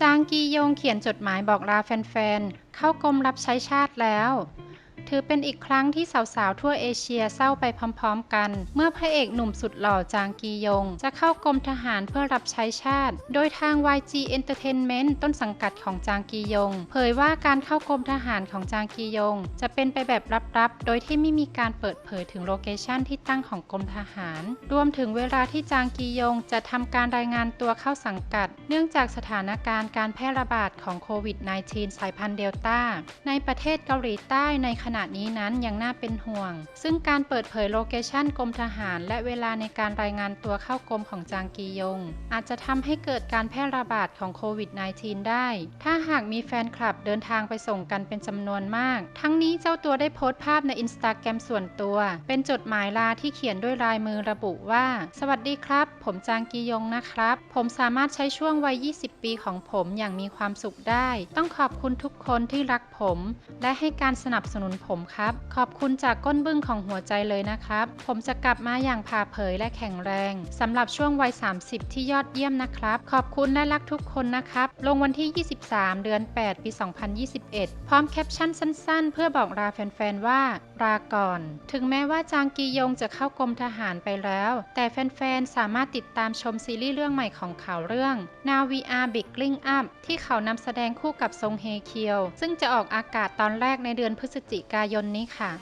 จางกียงเขียนจดหมายบอกลาแฟนๆ เข้ากรมรับใช้ชาติแล้ว ถือเป็นอีกครั้งที่สาวๆ ทั่วเอเชียเศร้าไปพร้อมๆ กัน เมื่อพระเอกหนุ่มสุดหล่อจางกียง จะเข้ากรมทหารเพื่อรับใช้ชาติ โดยทาง YG Entertainment ต้นสังกัดของจางกียง เผยว่าการเข้ากรมทหารของจางกียง จะเป็นไปแบบลับๆ โดยที่ไม่มีการเปิดเผยถึงโลเคชันที่ตั้งของกรมทหาร รวมถึงเวลาที่จางกียงจะทำการรายงานตัวเข้าสังกัด เนื่องจากสถานการณ์การแพร่ระบาดของโควิด -19 สายพันธุ์เดลต้าในประเทศเกาหลีใต้ในขณะนี้นั้นยังน่าเป็นห่วง ซึ่งการเปิดเผยโลเคชันกรมทหาร และเวลาในการรายงานตัวเข้ากรมของจางกียง อาจจะทำให้เกิดการแพร่ระบาดของโควิด -19 ได้ ถ้าหากมีแฟนคลับเดินทางไปส่งกันเป็นจำนวนมาก ทั้งนี้เจ้าตัวได้โพสต์ภาพในอินสตาแกรมส่วนตัว เป็นจดหมายลาที่เขียนด้วยลายมือระบุว่า สวัสดีครับ ผมจางกียงนะครับ ผมสามารถใช้ช่วงวัย 20 ปีของผมอย่างมีความสุขได้ ต้องขอบคุณทุกคนที่รักผม และให้การสนับสนุนผมครับ ขอบคุณจากก้นบึ้งของหัวใจเลยนะครับ ผมจะกลับมาอย่างผ่าเผยและแข็งแรงสำหรับช่วงวัย 30 ที่ยอดเยี่ยมนะครับ ขอบคุณและรักทุกคนนะครับ ลงวันที่ 23 เดือน 8 ปี 2021 พร้อมแคปชั่นสั้น ๆ เพื่อบอกลาแฟนๆว่าลาก่อน ถึงแม้ว่าจางกียงจะเข้ากรมทหารไปแล้ว แต่แฟนๆ สามารถติดตามชมซีรีส์เรื่องใหม่ของเขาเรื่อง Now We Are Big Ling Up ที่เขานำแสดงคู่กับซงเฮเคียว ซึ่งจะออกอากาศตอนแรกในเดือนพฤศจิกกายนนี้ค่ะ